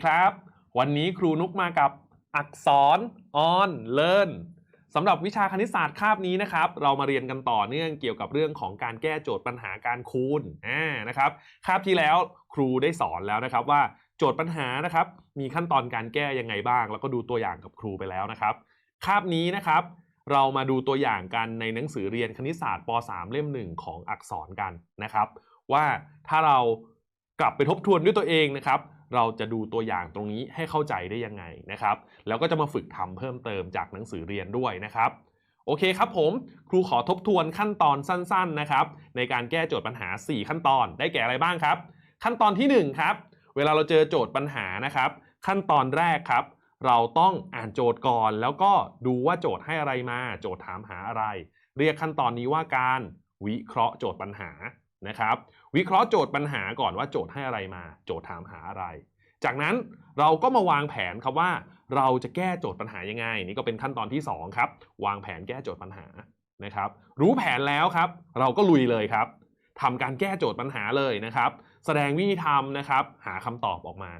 วัสดีครับ วันนี้ครูนุกมากับอักษร on learn สำหรับวิชาคณิตศาสตร์คาบนี้นะครับ เรามาเรียนกันต่อเนื่องเกี่ยวกับเรื่องของการแก้โจทย์ปัญหาการคูณอ่านะครับคาบที่แล้วครูได้สอนแล้วนะครับว่าโจทย์ปัญหานะครับ มีขั้นตอนการแก้ยังไงบ้าง แล้วก็ดูตัวอย่างกับครูไปแล้วนะครับคาบนี้นะครับ เรามาดูตัวอย่างกันในหนังสือเรียนคณิตศาสตร์ป .3 เล่มหนึ่งของอักษรกันนะครับ ว่าถ้าเรากลับไปทบทวนด้วยตัวเองนะครับ เราจะดูตัวอย่างตรงนี้ให้เข้าใจได้ยังไงนะครับ แล้วก็จะมาฝึกทำเพิ่มเติมจากหนังสือเรียนด้วยนะครับโอเคครับผม ครูขอทบทวนขั้นตอนสั้นๆนะครับ ในการแก้โจทย์ปัญหา 4 ขั้นตอนได้แก่อะไรบ้างครับ ขั้นตอนที่ 1 ครับ เวลาเราเจอโจทย์ปัญหานะครับ ขั้นตอนแรกครับ เราต้องอ่านโจทย์ก่อน แล้วก็ดูว่าโจทย์ให้อะไรมา โจทย์ถามหาอะไร เรียกขั้นตอนนี้ว่าการวิเคราะห์โจทย์ปัญหานะครับ วิเคราะห์โจทย์ปัญหาก่อนว่าโจทย์ให้อะไรมา โจทย์ถามหาอะไร จากนั้นเราก็มาวางแผนครับว่า เราจะแก้โจทย์ปัญหายังไง นี่ก็เป็นขั้นตอนที่สองครับ วางแผนแก้โจทย์ปัญหานะครับ รู้แผนแล้วครับ เราก็ลุยเลยครับทำการแก้โจทย์ปัญหาเลยนะครับ แสดงวิธีทำนะครับ หาคำตอบออกมา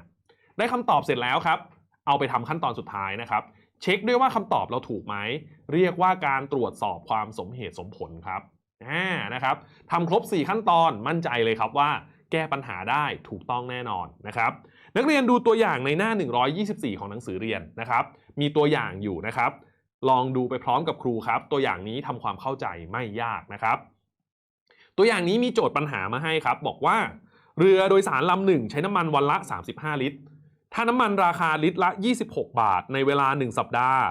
ได้คำตอบเสร็จแล้วครับ เอาไปทำขั้นตอนสุดท้ายนะครับเช็คด้วยว่าคำตอบเราถูกไหม เรียกว่าการตรวจสอบความสมเหตุสมผลครับ นะครับทำครบ 4 ขั้นตอนมั่นใจเลยครับว่าแก้ปัญหาได้ถูกต้องแน่นอนนะครับนักเรียนดูตัวอย่างในหน้า 124 ของหนังสือเรียนนะครับมีตัวอย่างอยู่นะครับ ลองดูไปพร้อมกับครูครับ ตัวอย่างนี้ทำความเข้าใจไม่ยากนะครับ ตัวอย่างนี้มีโจทย์ปัญหามาให้ครับ บอกว่า เรือโดยสารลำหนึ่งใช้น้ำมันวันละ 35 ลิตร ถ้าน้ำมันราคาลิตรละ 26 บาท ในเวลา 1 สัปดาห์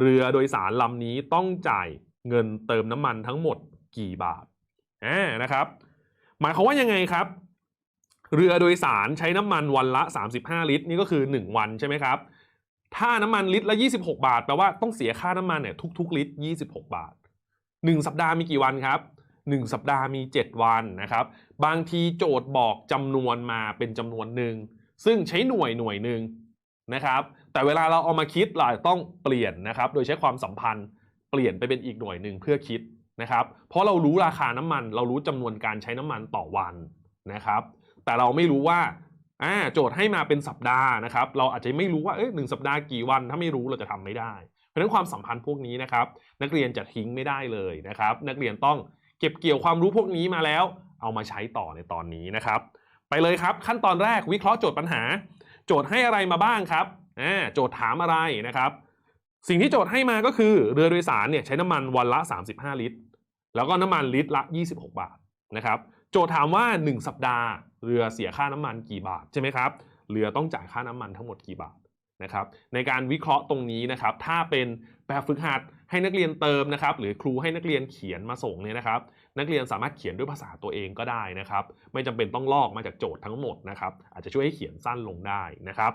เรือโดยสารลำนี้ต้องจ่ายเงินเติมน้ำมันทั้งหมด กี่บาทอ่านะครับ หมายความว่ายังไงครับ เรือโดยสารใช้น้ำมันวันละ 35 ลิตร นี่ก็คือ 1 วันใช่ไหมครับ ถ้าน้ำมันลิตรละ 26 บาทแปลว่าต้องเสียค่าน้ำมันเนี่ยทุกๆ ลิตร 26 บาท 1 สัปดาห์มีกี่วันครับ 1 สัปดาห์มี 7 วันนะครับ บางทีโจทย์บอกจำนวนมาเป็นจำนวนหนึ่งซึ่งใช้หน่วยหน่วยหนึ่งนะครับ แต่เวลาเราเอามาคิดเราต้องเปลี่ยนนะครับ โดยใช้ความสัมพันธ์เปลี่ยนไปเป็นอีกหน่วยหนึ่งเพื่อคิด นะครับ เพราะเรารู้ราคาน้ำมัน เรารู้จำนวนการใช้น้ำมันต่อวันนะครับ แต่เราไม่รู้ว่าอ่าโจทย์ให้มาเป็นสัปดาห์นะครับ เราอาจจะไม่รู้ว่าเอ้ยหนึ่งสัปดาห์กี่วัน ถ้าไม่รู้เราจะทำไม่ได้ เพราะฉะนั้นความสัมพันธ์พวกนี้นะครับ นักเรียนจะทิ้งไม่ได้เลยนะครับ นักเรียนต้องเก็บเกี่ยวความรู้พวกนี้มาแล้ว เอามาใช้ต่อในตอนนี้นะครับ ไปเลยครับ ขั้นตอนแรกวิเคราะห์โจทย์ปัญหา โจทย์ให้อะไรมาบ้างครับอ่าโจทย์ถามอะไรนะครับ สิ่งที่โจทย์ให้มาก็คือเรือโดยสารเนี่ยใช้น้ำมันวันละ 35 ลิตร แล้วก็น้ำมันลิตรละ 26 บาทนะครับโจทย์ถามว่า 1 สัปดาห์ เรือเสียค่าน้ำมันกี่บาทใช่ไหมครับเรือต้องจ่ายค่าน้ำมันทั้งหมดกี่บาทนะครับในการวิเคราะห์ตรงนี้นะครับถ้าเป็นแบบฝึกหัดให้นักเรียนเติมนะครับหรือครูให้นักเรียนเขียนมาส่งเนี่ยนะครับ นักเรียนสามารถเขียนด้วยภาษาตัวเองก็ได้นะครับ ไม่จำเป็นต้องลอกมาจากโจทย์ทั้งหมดนะครับ อาจจะช่วยให้เขียนสั้นลงได้นะครับ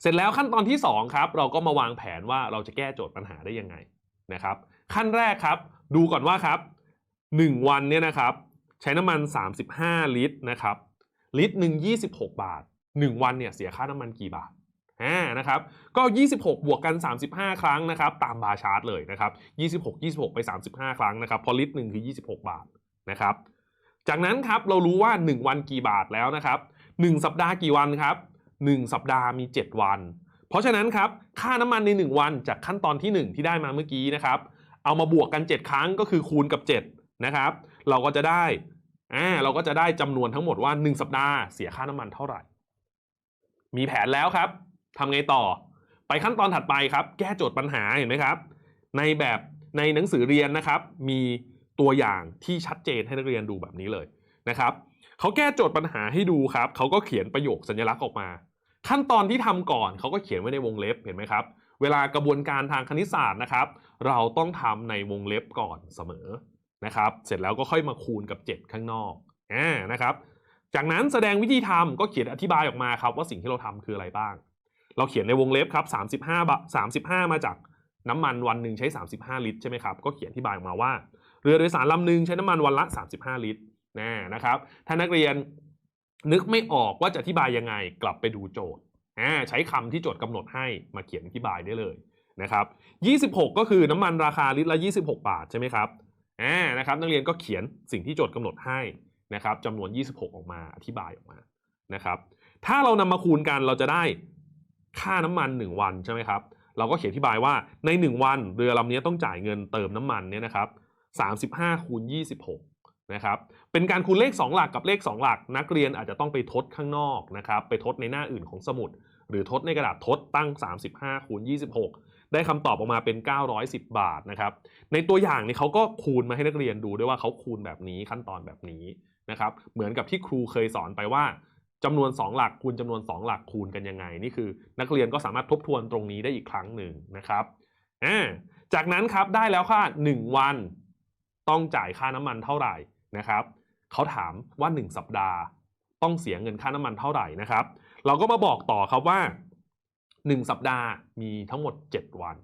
เสร็จแล้วขั้นตอนที่2ครับเราก็มาวางแผนว่าเราจะแก้โจทย์ปัญหาได้ยังไงนะครับ ขั้นแรกครับ ดูก่อนว่าครับ 1 วันเนี่ยนะครับ ใช้น้ำมัน 35 ลิตรนะครับ ลิตรหนึ่ง26 บาท 1 วันเนี่ยเสียค่าน้ำมันกี่บาทอ่านะครับ ก็ 26 บวกกัน 35 ครั้งนะครับ ตามบาร์ชาร์ตเลยนะครับ 26 26 ไป 35 ครั้งนะครับเพอลิตรหนึ่งคือ 26 บาทนะครับ จากนั้นครับเรารู้ว่า 1 วันกี่บาทแล้วนะครับ 1 สัปดาห์กี่วันครับ 1 สัปดาห์มี 7 วัน เพราะฉะนั้นครับ ค่าน้ำมันใน 1 วันจากขั้นตอนที่ 1 ที่ได้มาเมื่อกี้นะครับ เอามาบวกกัน 7 ครั้งก็คือคูณกับ 7 นะครับ เราก็จะได้อ่าเราก็จะได้จำนวนทั้งหมดว่า 1 สัปดาห์เสียค่าน้ำมันเท่าไหร่ มีแผนแล้วครับทำไงต่อ ไปขั้นตอนถัดไปครับ แก้โจทย์ปัญหาเห็นไหมครับ ในแบบในหนังสือเรียนนะครับ มีตัวอย่างที่ชัดเจนให้นักเรียนดูแบบนี้เลยนะครับเขาแก้โจทย์ปัญหาให้ดูครับเขาก็เขียนประโยคสัญลักษณ์ออกมา ขั้นตอนที่ทำก่อนเขาก็เขียนไว้ในวงเล็บเห็นไหมครับ เวลากระบวนการทางคณิตศาสตร์นะครับ เราต้องทำในวงเล็บก่อนเสมอนะครับ เสร็จแล้วก็ค่อยมาคูณกับ 7 ข้างนอกอ่านะครับ จากนั้นแสดงวิธีทำก็เขียนอธิบายออกมาครับว่าสิ่งที่เราทำคืออะไรบ้าง เราเขียนในวงเล็บครับ35บาท35 มาจากน้ำมันวันหนึ่งใช้ 35 ลิตรใช่ไหมครับก็เขียนอธิบายออกมาว่า เรือโดยสารลำหนึ่งใช้น้ำมันวันละ 35 ลิตรนะนะครับ ถ้านักเรียนนึกไม่ออกว่าจะอธิบายยังไงกลับไปดูโจทย์ใช้คำที่โจทย์กำหนดให้มาเขียนอธิบายได้เลย นะครับ26 ก็คือน้ำมันราคาลิตรละ 26 บาทใช่ไหมครับอ่านะครับนักเรียนก็เขียนสิ่งที่โจทย์กำหนดให้นะครับจำนวน 26 ออกมาอธิบายออกมานะครับ ถ้าเรานำมาคูณกันเราจะได้ค่าน้ำมัน 1 วันใช่ไหมครับ เราก็เขียนอธิบายว่าใน 1 วันเรือลำนี้ต้องจ่ายเงินเติมน้ำมันเนี่ยนะครับ35คูณ26นะครับ เป็นการคูณเลข 2 หลักกับเลข 2 หลัก นักเรียนอาจจะต้องไปทดข้างนอกนะครับ ไปทดในหน้าอื่นของสมุด หรือทดในกระดาษทดตั้ง 35คูณ26 ได้คำตอบออกมาเป็น 910 บาทนะครับ ในตัวอย่างนี้เขาก็คูณมาให้นักเรียนดูด้วยว่าเขาคูณแบบนี้ขั้นตอนแบบนี้นะครับ เหมือนกับที่ครูเคยสอนไปว่าจำนวน 2 หลักคูณจำนวน 2 หลักคูณกันยังไง นี่คือ นักเรียนก็สามารถทบทวนตรงนี้ได้อีกครั้งหนึ่งนะครับอ่าจากนั้นครับได้แล้วค่า 1 วัน ต้องจ่ายค่าน้ำมันเท่าไหร่นะครับ เขาถามว่า 1 สัปดาห์ ต้องเสียเงินค่าน้ำมันเท่าไหร่นะครับ เราก็มาบอกต่อครับว่า 1 สัปดาห์มีทั้งหมด 7 วัน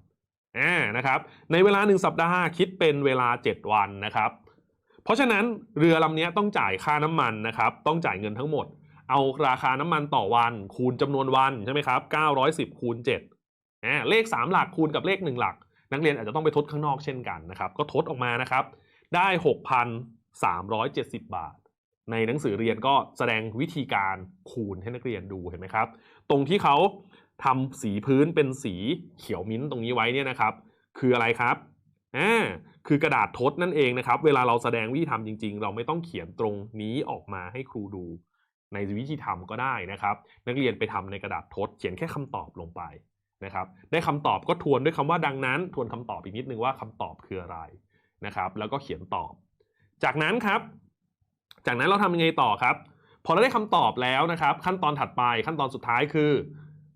นะครับ ในเวลา 1 สัปดาห์คิดเป็นเวลา 7 วันนะครับ เพราะฉะนั้นเรือลำนี้ต้องจ่ายค่าน้ำมันนะครับ ต้องจ่ายเงินทั้งหมด เอาราคาน้ำมันต่อวัน คูณจำนวนวันใช่ไหมครับ910คูณ7เลข 3 หลักคูณกับเลข 1 หลัก นักเรียนอาจจะต้องไปทดข้างนอกเช่นกันนะครับ ก็ทดออกมานะครับ ได้ 6,370 บาทในหนังสือเรียนก็แสดงวิธีการคูณให้นักเรียนดูเห็นไหมครับ ตรงที่เขา ทำสีพื้นเป็นสีเขียวมิ้นท์ตรงนี้ไว้เนี่ยนะครับ คืออะไรครับอ่าคือกระดาษทดนั่นเองนะครับ เวลาเราแสดงวิธีทำจริง ๆ เราไม่ต้องเขียนตรงนี้ออกมาให้ครูดูในวิธีทำก็ได้นะครับ นักเรียนไปทำในกระดาษทด เขียนแค่คำตอบลงไปนะครับ ได้คำตอบก็ทวนด้วยคำว่าดังนั้นทวนคำตอบอีกนิดนึงว่าคำตอบคืออะไรนะครับ แล้วก็เขียนตอบ จากนั้นครับ จากนั้นเราทำยังไงต่อครับ พอเราได้คำตอบแล้วนะครับ ขั้นตอนถัดไปขั้นตอนสุดท้ายคือ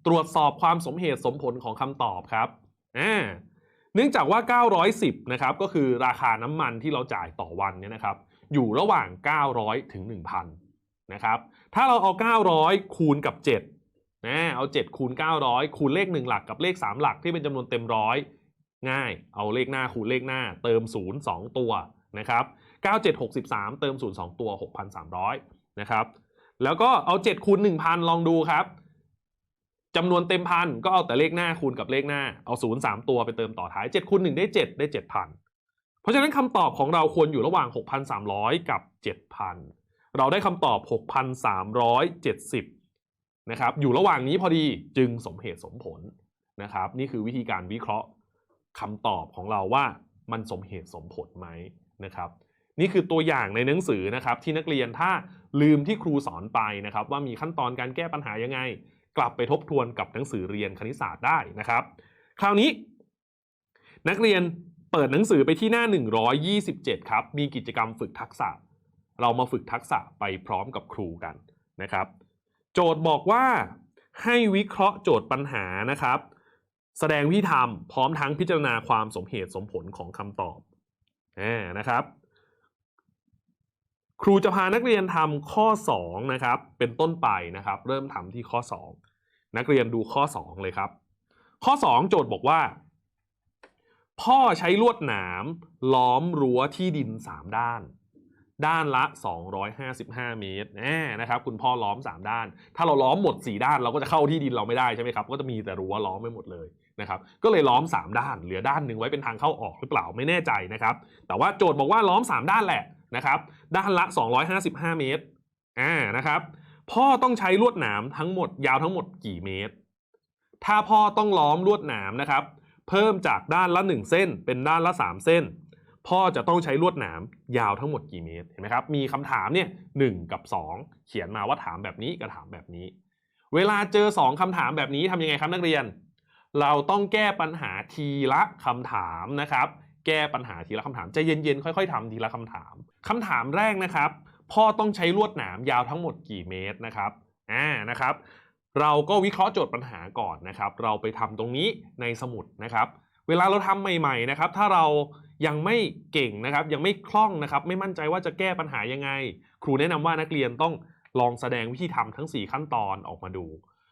ตรวจสอบความสมเหตุสมผลของคำตอบครับเนื่องจากว่า 910 นะครับ ก็คือราคาน้ำมันที่เราจ่ายต่อวันเนี่ยนะครับ อยู่ระหว่าง 900 ถึง 1,000 นะครับ ถ้าเราเอา 900 คูณกับ7นะเอา 7 คูณ 900 คูณเลข 1 หลักกับเลข 3 หลักที่เป็นจำนวนเต็มร้อยง่าย เอาเลขหน้าคูณเลขหน้า เติม 0 2 ตัวนะครับ 9763 เติม 0 2 ตัว 6,300 นะครับ แล้วก็เอา 7 คูณ 1,000 ลองดูครับ จำนวนเต็มพันก็เอาแต่เลขหน้าคูณกับเลขหน้าเอา0 3ตัวไปเติมต่อท้าย7คูณ1ได้7ได้7,000เพราะฉะนั้นคำตอบของเราควรอยู่ระหว่าง 6,300 กับ 7,000 เราได้คำตอบ 6,370 นะครับ อยู่ระหว่างนี้พอดีจึงสมเหตุสมผลนะครับ นี่คือวิธีการวิเคราะห์คำตอบของเราว่ามันสมเหตุสมผลไหมนะครับ นี่คือตัวอย่างในหนังสือนะครับที่นักเรียนถ้าลืมที่ครูสอนไปนะครับ ว่ามีขั้นตอนการแก้ปัญหายังไง กลับไปทบทวนกับหนังสือเรียนคณิตศาสตร์ได้นะครับ คราวนี้ นักเรียนเปิดหนังสือไปที่หน้า 127 ครับ มีกิจกรรมฝึกทักษะ เรามาฝึกทักษะไปพร้อมกับครูกันนะครับ โจทย์บอกว่าให้วิเคราะห์โจทย์ปัญหานะครับ แสดงวิธีทำพร้อมทั้งพิจารณาความสมเหตุสมผลของคำตอบนะครับ ครูจะพานักเรียนทำข้อ2นะครับเป็นต้นไปนะครับ เริ่มทำที่ข้อ 2 นักเรียนดูข้อ 2 เลยครับ ข้อ 2 โจทย์บอกว่า พ่อใช้ลวดหนามล้อมรั้วที่ดิน 3 ด้าน ด้านละ 255 เมตรแน่นะครับ คุณพ่อล้อม 3 ด้าน ถ้าเราล้อมหมด 4 ด้านเราก็จะเข้าที่ดินเราไม่ได้ใช่ไหมครับก็จะมีแต่รั้วล้อมไม่หมดเลยนะครับก็เลยล้อม 3 ด้าน เหลือด้านหนึ่งไว้เป็นทางเข้าออกหรือเปล่าไม่แน่ใจนะครับ แต่ว่าโจทย์บอกว่าล้อม 3 ด้านแหละ นะครับ ด้านละ 255 เมตร อ่า นะครับ พ่อต้องใช้ลวดหนามทั้งหมดยาวทั้งหมดกี่เมตร ถ้าพ่อต้องล้อมลวดหนามนะครับ เพิ่มจากด้านละ 1 เส้น เป็นด้านละ 3 เส้น พ่อจะต้องใช้ลวดหนามยาวทั้งหมดกี่เมตร เห็นไหมครับ มีคำถามเนี่ยหกับ 2 เขียนมาว่าถามแบบนี้กับถามแบบนี้ เวลาเจอ 2คำถามแบบนี้ทำยังไงครับนักเรียน เราต้องแก้ปัญหาทีละคำถามนะครับ แก้ปัญหาทีละคำถามใจเย็นๆ ค่อยๆทำทีละคำถามคำถามแรกนะครับ พ่อต้องใช้ลวดหนามยาวทั้งหมดกี่เมตรนะครับอ่านะครับ เราก็วิเคราะห์โจทย์ปัญหาก่อนนะครับ เราไปทำตรงนี้ในสมุดนะครับ เวลาเราทำใหม่ๆนะครับ ถ้าเรายังไม่เก่งนะครับ ยังไม่คล่องนะครับ ไม่มั่นใจว่าจะแก้ปัญหายังไง ครูแนะนำว่านักเรียนต้องลองแสดงวิธีทำทั้ง 4 ขั้นตอนออกมาดู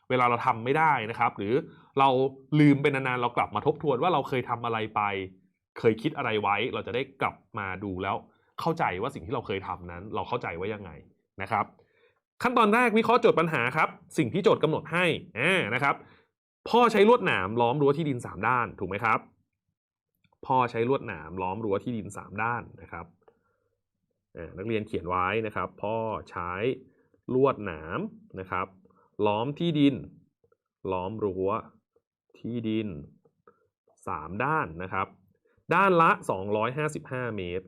เวลาเราทำไม่ได้นะครับ หรือเราลืมเป็นนานๆเรากลับมาทบทวนว่าเราเคยทำอะไรไป เคยคิดอะไรไว้ เราจะได้กลับมาดูแล้วเข้าใจว่าสิ่งที่เราเคยทำนั้น เราเข้าใจว่ายังไงนะครับ ขั้นตอนแรกวิเคราะห์โจทย์ปัญหาครับ สิ่งที่โจทย์กำหนดให้นะครับ พ่อใช้ลวดหนามล้อมรั้วที่ดิน 3 ด้านถูกไหมครับ พ่อใช้ลวดหนามล้อมรั้วที่ดิน 3 ด้านนะครับนักเรียนเขียนไว้นะครับ พ่อใช้ลวดหนามนะครับ ล้อมที่ดิน ล้อมรั้วที่ดิน 3 ด้านนะครับ ด้านละ 255 เมตร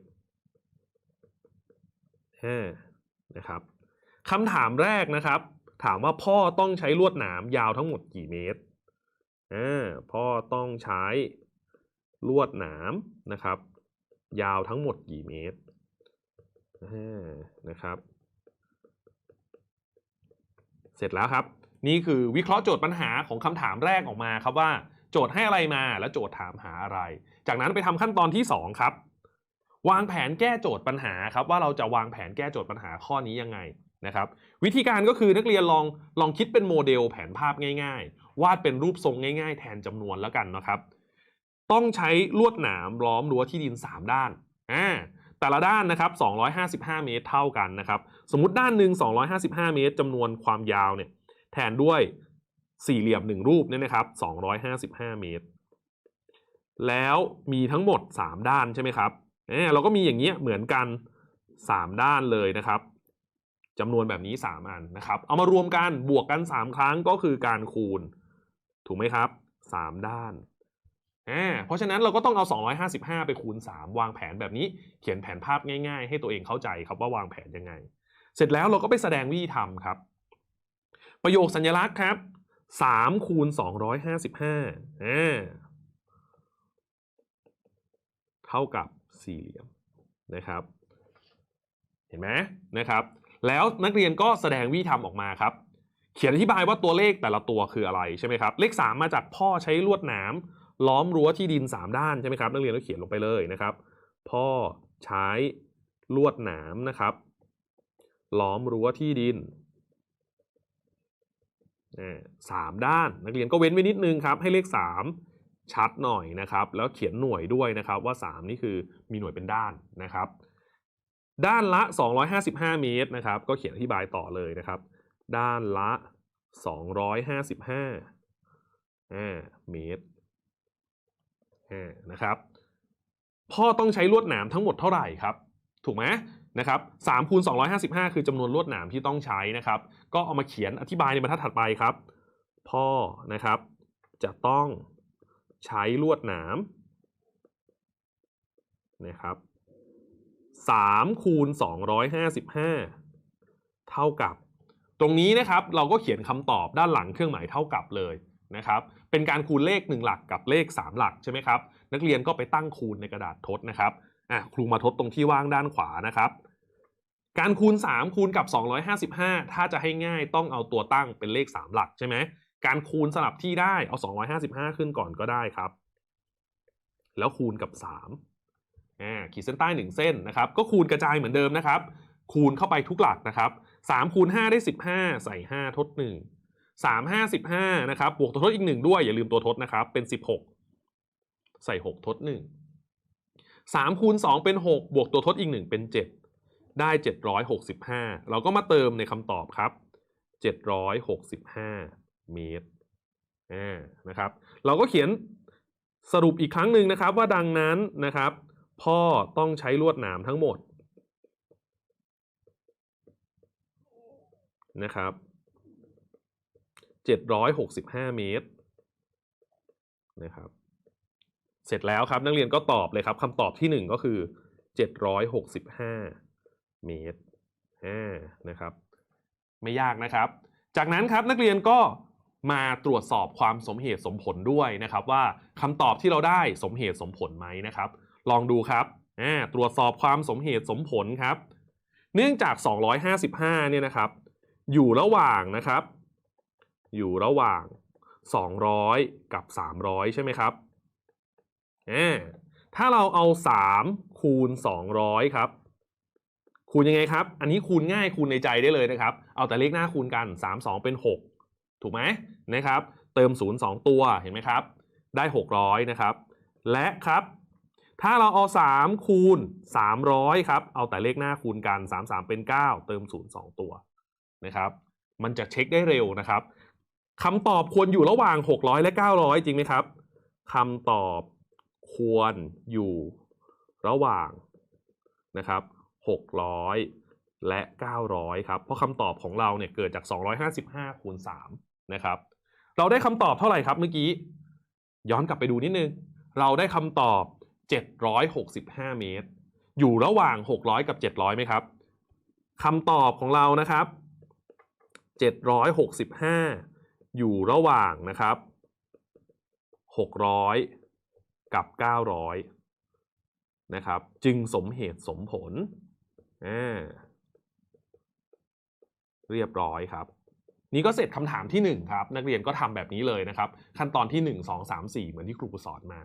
นะครับคำถามแรกนะครับ ถามว่าพ่อต้องใช้ลวดหนามยาวทั้งหมดกี่เมตรอ่าพ่อต้องใช้ลวดหนามนะครับ ยาวทั้งหมดกี่เมตรอ่านะครับ เสร็จแล้วครับ นี่คือวิเคราะห์โจทย์ปัญหาของคำถามแรกออกมาครับว่า โจทย์ให้อะไรมาแล้วโจทย์ถามหาอะไร จากนั้นไปทำขั้นตอนที่ 2 ครับ วางแผนแก้โจทย์ปัญหาครับว่าเราจะวางแผนแก้โจทย์ปัญหาข้อนี้ยังไงนะครับวิธีการก็คือนักเรียนลองลองคิดเป็นโมเดลแผนภาพง่าย ๆ วาดเป็นรูปทรงง่าย ๆ แทนจำนวนแล้วกันนะครับ ต้องใช้ลวดหนามล้อมรั้วที่ดิน 3 ด้านอ่าแต่ละด้านนะครับ 255 เมตรเท่ากันนะครับ สมมติด้านหนึ่ง255 เมตรจำนวนความยาวเนี่ยแทนด้วยสี่เหลี่ยมหนึ่งรูปเนี่ยนะครับ 255 เมตร แล้วมีทั้งหมด 3 ด้านใช่ไหมครับเออเราก็มีอย่างเงี้ยเหมือนกัน 3 ด้านเลยนะครับจำนวนแบบนี้ 3 อันนะครับ เอามารวมกันบวกกัน 3 ครั้งก็คือการคูณ ถูกไหมครับ 3 ด้านอ่าเพราะฉะนั้นเราก็ต้องเอา 255 ไปคูณ 3 วางแผนแบบนี้เขียนแผนภาพง่าย ๆ ให้ตัวเองเข้าใจครับว่าวางแผนยังไง เสร็จแล้วเราก็ไปแสดงวิธีทำครับ ประโยคสัญลักษณ์ครับ3คูณ255อ่าเท่ากับสี่เหลี่ยมนะครับ เห็นไหมนะครับ แล้วนักเรียนก็แสดงวิธีทำออกมาครับ เขียนอธิบายว่าตัวเลขแต่ละตัวคืออะไรใช่ไหมครับ เลข 3 มาจากพ่อใช้ลวดหนามล้อมรั้วที่ดิน 3 ด้านใช่ไหมครับ นักเรียนก็เขียนลงไปเลยนะครับ พ่อใช้ลวดหนามนะครับ ล้อมรั้วที่ดินสามด้าน นักเรียนก็เว้นไว้นิดนึงครับ ให้เลข 3 ชัดหน่อยนะครับ แล้วเขียนหน่วยด้วยนะครับว่า 3 นี่คือมีหน่วยเป็นด้านนะครับ ด้านละ 255 เมตรนะครับ ก็เขียนอธิบายต่อเลยนะครับ ด้านละ 255เมตรนะครับพ่อต้องใช้ลวดหนามทั้งหมดเท่าไหร่ครับ ถูกไหมนะครับ3คูณ255คือจำนวนลวดหนามที่ต้องใช้นะครับ ก็เอามาเขียนอธิบายในบรรทัดถัดไปครับ พ่อนะครับจะต้อง ใช้ลวดหนามนะครับ3คูณ255 เท่ากับ ตรงนี้นะครับเราก็เขียนคำตอบด้านหลังเครื่องหมายเท่ากับเลยนะครับ เป็นการคูณเลข 1 หลักกับเลข 3 หลักใช่ไหมครับ นักเรียนก็ไปตั้งคูณในกระดาษทดนะครับอะครูมาทดตรงที่ว่างด้านขวานะครับ การคูณ 3 คูณกับ 255 ถ้าจะให้ง่ายต้องเอาตัวตั้งเป็นเลข 3 หลักใช่ไหม การคูณสลับที่ได้เอา 255 ขึ้นก่อนก็ได้ครับ แล้วคูณกับ3อ่าขีดเส้นใต้ 1 เส้นนะครับ ก็คูณกระจายเหมือนเดิมนะครับ คูณเข้าไปทุกหลักนะครับ3คูณ5ได้ 15 ใส่ 5 ทด 1 3 5 15นะครับบวกตัวทดอีก 1 ด้วยอย่าลืมตัวทดนะครับ เป็น 16 ใส่ 6 ทด 1 3คูณ2เป็น 6 บวกตัวทดอีก 1 เป็น 7 ได้ 765 เราก็มาเติมในคำตอบครับ 765 เมตรนะครับ เราก็เขียนสรุปอีกครั้งหนึ่งนะครับ ว่าดังนั้นนะครับ พ่อต้องใช้ลวดหนามทั้งหมดนะครับ765 เมตรนะครับ เสร็จแล้วครับนักเรียนก็ตอบเลยครับคำตอบที่ 1 ก็คือ 765 เมตรนะครับ ไม่ยากนะครับ จากนั้นครับนักเรียนก็ มาตรวจสอบความสมเหตุสมผลด้วยนะครับ ว่าคำตอบที่เราได้สมเหตุสมผลไหมนะครับ ลองดูครับตรวจสอบความสมเหตุสมผลครับ เนื่องจาก 255 เนี่ยนะครับ อยู่ระหว่างนะครับ อยู่ระหว่าง 200 กับ 300 ใช่ไหมครับถ้าเราเอา 3 คูณ 200 ครับ คูณยังไงครับ อันนี้คูณง่ายคูณในใจได้เลยนะครับ เอาแต่เลขหน้าคูณกัน 3 2 เป็น 6 ถูกไหมนะครับ เติม 0 2 ตัวเห็นไหมครับ ได้ 600 นะครับ และครับ ถ้าเราเอา 3 คูณ 300 ครับ เอาแต่เลขหน้าคูณกัน 3 3 เป็น 9 เติม 0 2 ตัวนะครับ มันจะเช็คได้เร็วนะครับคำตอบควรอยู่ระหว่าง 600 และ 900 จริงไหมครับคำตอบควรอยู่ระหว่างนะครับ 600 และ 900 ครับ เพราะคำตอบของเราเนี่ยเกิดจาก 255 คูณ 3 นะครับ เราได้คำตอบเท่าไหร่ครับเมื่อกี้ ย้อนกลับไปดูนิดนึง เราได้คำตอบ 765 เมตร อยู่ระหว่าง 600 กับ 700ไหมครับคำตอบของเรานะครับ 765 อยู่ระหว่างนะครับ 600 กับ 900 นะครับ จึงสมเหตุสมผลอ่าเรียบร้อยครับ นี่ก็เสร็จคำถามที่1ครับนักเรียนก็ทำแบบนี้เลยนะครับ ขั้นตอนที่ 1 2 3 4 เหมือนที่ครูสอนมา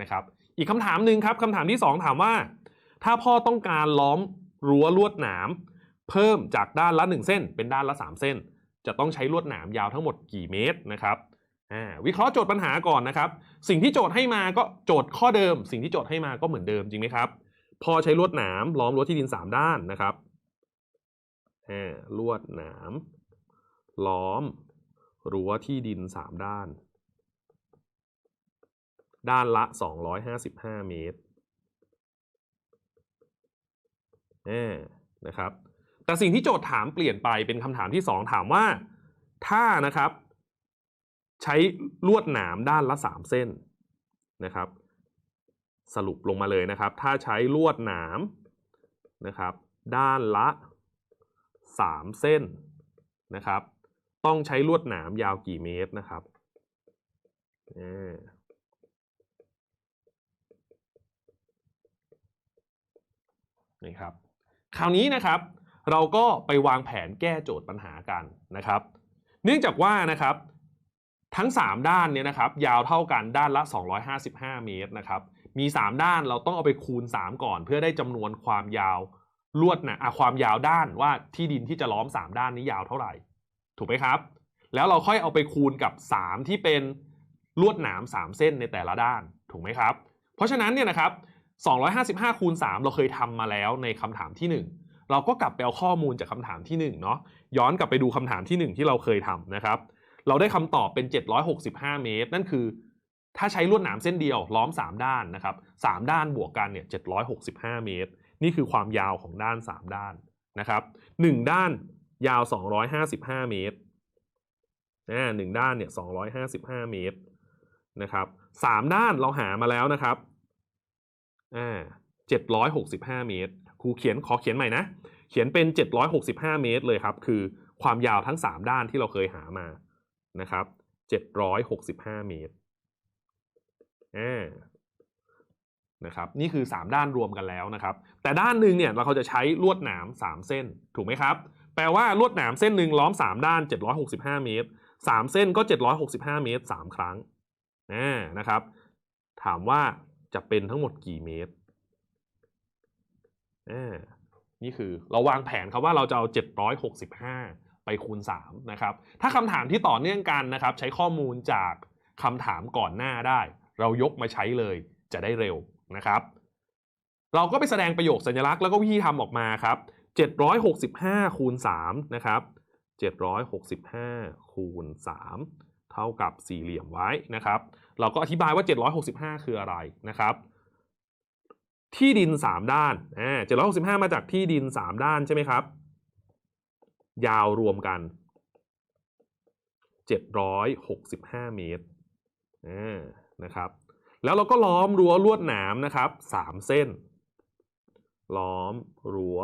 นะครับ อีกคำถามหนึ่งครับคำถามที่ 2 ถามว่า ถ้าพ่อต้องการล้อมรั้วลวดหนาม เพิ่มจากด้านละ 1 เส้น เป็นด้านละ 3 เส้น จะต้องใช้ลวดหนามยาวทั้งหมดกี่เมตรนะครับวิเคราะห์โจทย์ปัญหาก่อนนะครับ สิ่งที่โจทย์ให้มาก็โจทย์ข้อเดิม สิ่งที่โจทย์ให้มาก็เหมือนเดิมจริงไหมครับพอใช้ลวดหนามล้อมรั้วที่ดิน 3 ด้านนะครับลวดหนาม ล้อมรั้วที่ดิน 3 ด้าน ด้านละ 255 เมตรอ่านะครับ แต่สิ่งที่โจทย์ถามเปลี่ยนไปเป็นคำถามที่ 2 ถามว่า ถ้านะครับ ใช้ลวดหนามด้านละ 3 เส้นนะครับ สรุปลงมาเลยนะครับ ถ้าใช้ลวดหนามนะครับ ด้านละ 3 เส้นนะครับ ต้องใช้ลวดหนามยาวกี่เมตรนะครับนี่ครับ คราวนี้นะครับ เราก็ไปวางแผนแก้โจทย์ปัญหากันนะครับ เนื่องจากว่านะครับทั้ง 3 ด้านเนี่ยนะครับ ยาวเท่ากันด้านละ 255 เมตรนะครับ มี 3 ด้านเราต้องเอาไปคูณ 3 ก่อน เพื่อได้จำนวนความยาวลวดนะะความยาวด้านว่าที่ดินที่จะล้อม 3 ด้านนี้ยาวเท่าไหร่ ถูกไหมครับ แล้วเราค่อยเอาไปคูณกับ 3 ที่เป็นลวดหนาม 3 เส้นในแต่ละด้านถูกไหมครับ เพราะฉะนั้นเนี่ยนะครับ255คูณ3เราเคยทำมาแล้วในคำถามที่ 1 เราก็กลับไปเอาข้อมูลจากคำถามที่1เนาะย้อนกลับไปดูคำถามที่ 1 ที่เราเคยทำนะครับ เราได้คำตอบเป็น 765 เมตร นั่นคือ ถ้าใช้ลวดหนามเส้นเดียวล้อม 3 ด้านนะครับ3ด้านบวกกันเนี่ย765 เมตร นี่คือความยาวของด้าน 3 ด้านนะครับ1ด้าน ยาว 255 เมตรอ่าหนึ่งด้านเนี่ย 255 เมตรนะครับสามด้านเราหามาแล้วนะครับอ่า765 เมตร ครูเขียนขอเขียนใหม่นะ เขียนเป็น 765 เมตรเลยครับ คือความยาวทั้ง 3 ด้านที่เราเคยหามานะครับ765 เมตรอ่านะครับนี่คือ 3 ด้านรวมกันแล้วนะครับ แต่ด้านหนึ่งเนี่ยเราจะใช้ลวดหนาม 3 เส้นถูกไหมครับ แปลว่าลวดหนามเส้นหนึ่งล้อม 3 ด้าน 765 เมตร 3 เส้นก็ 765 เมตร 3 ครั้งนะครับ ถามว่าจะเป็นทั้งหมดกี่เมตรนี่คือเราวางแผนครับว่าเราจะเอา 765 ไปคูณ 3 นะครับ ถ้าคำถามที่ต่อเนื่องกันนะครับ ใช้ข้อมูลจากคำถามก่อนหน้าได้ เรายกมาใช้เลยจะได้เร็วนะครับ เราก็ไปแสดงประโยคสัญลักษณ์แล้วก็วิธีทำออกมาครับ 765คูณ3นะครับ765คูณ3เท่ากับสี่เหลี่ยมไว้นะครับ เราก็อธิบายว่า 765 คืออะไรนะครับ ที่ดิน 3 ด้านอ่า765 มาจากที่ดิน 3 ด้านใช่ไหมครับ ยาวรวมกัน 765 เมตรอ่านะครับ แล้วเราก็ล้อมรั้วลวดหนามนะครับ 3 เส้น ล้อมรั้ว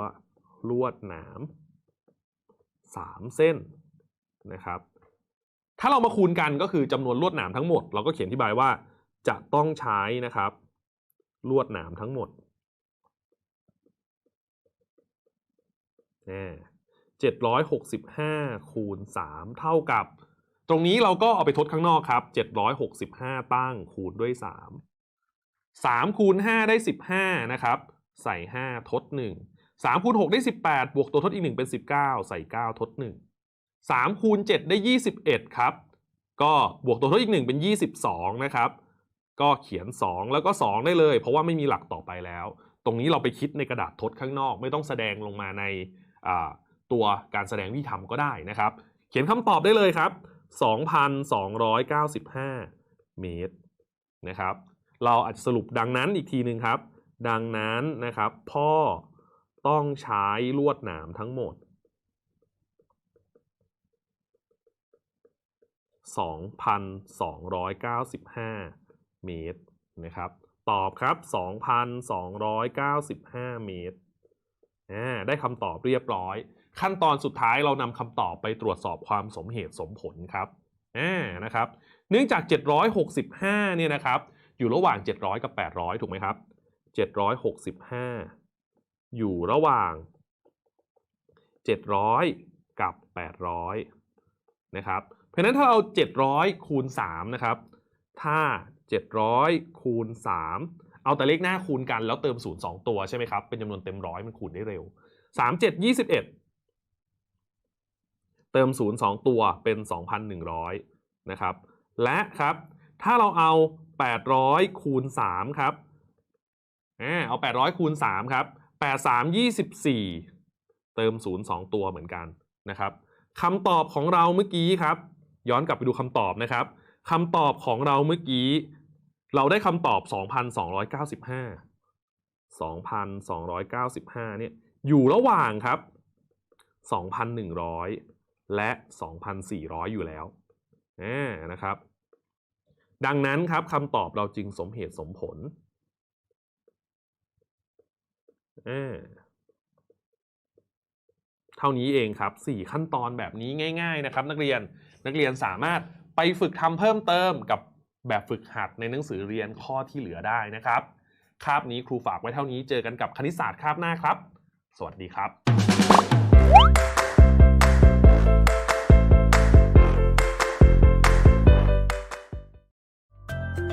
ลวดหนาม 3 เส้นนะครับ ถ้าเรามาคูณกันก็คือจำนวนลวดหนามทั้งหมด เราก็เขียนที่บายว่าจะต้องใช้นะครับ ลวดหนามทั้งหมดเจ็ดร้อยหกสิบห้าคูณสามเท่ากับ ตรงนี้เราก็เอาไปทดข้างนอกครับเจ็ดร้อยหกสิบห้าตั้งคูณด้วยสามสามคูณห้าได้สิบห้านะครับ ใส่ห้าทดหนึ่ง สามคูณหกได้สิบแปดบวกตัวทดอีกหนึ่งเป็นสิบเก้าใส่เก้าทดหนึ่งสามคูณเจ็ดได้ยี่สิบเอ็ดครับ ก็บวกตัวทดอีกหนึ่งเป็นยี่สิบสองนะครับ ก็เขียน2แล้วก็2ได้เลย เพราะว่าไม่มีหลักต่อไปแล้ว ตรงนี้เราไปคิดในกระดาษทดข้างนอก ไม่ต้องแสดงลงมาในตัวการแสดงวิธีทำก็ได้นะครับ เขียนคำตอบได้เลยครับ 2,295 เมตรนะครับ เราอาจจะสรุปดังนั้นอีกทีหนึ่งครับ ดังนั้นนะครับพ่อ ต้องใช้ลวดหนามทั้งหมด 2,295 เมตรนะครับ ตอบครับ 2,295 เมตรอ่าได้คำตอบเรียบร้อย ขั้นตอนสุดท้ายเรานำคำตอบไปตรวจสอบความสมเหตุสมผลครับนะครับ เนื่องจาก 765 เนี่ยนะครับ อยู่ระหว่าง 700 กับ 800 ถูกไหมครับ 765 อยู่ระหว่าง 700 กับ 800 นะครับ เพราะนั้นถ้าเรา700 คูณ 3 นะครับ ถ้า 700 คูณ 3 เอาแต่เลขหน้าคูณกันแล้วเติม 0 2 ตัวใช่ไหมครับ เป็นจำนวนเต็มร้อยมันคูณได้เร็ว 3 7 21 เติม 0 2 ตัวเป็น 2,100 นะครับ และครับ ถ้าเราเอา 800 คูณ 3 ครับเอา 800 คูณ 3 ครับ 8 3 24 เติม 0 2 ตัวเหมือนกันนะครับคำตอบของเราเมื่อกี้ครับ ย้อนกลับไปดูคำตอบนะครับคำตอบของเราเมื่อกี้ เราได้คำตอบ 2,295 2,295เนี่ยอยู่ระหว่างครับ 2,100 และ 2,400 อยู่แล้วนะครับ ดังนั้นครับคำตอบเราจึงสมเหตุสมผลอ่า เท่านี้เองครับ 4 ขั้นตอนแบบนี้ง่าย ๆ นะครับ นักเรียนนักเรียนสามารถไปฝึกทำเพิ่มเติมกับแบบฝึกหัดในหนังสือเรียนข้อที่เหลือได้นะครับ คาบนี้ครูฝากไว้เท่านี้เจอกันกับคณิตศาสตร์คาบหน้าครับ สวัสดีครับ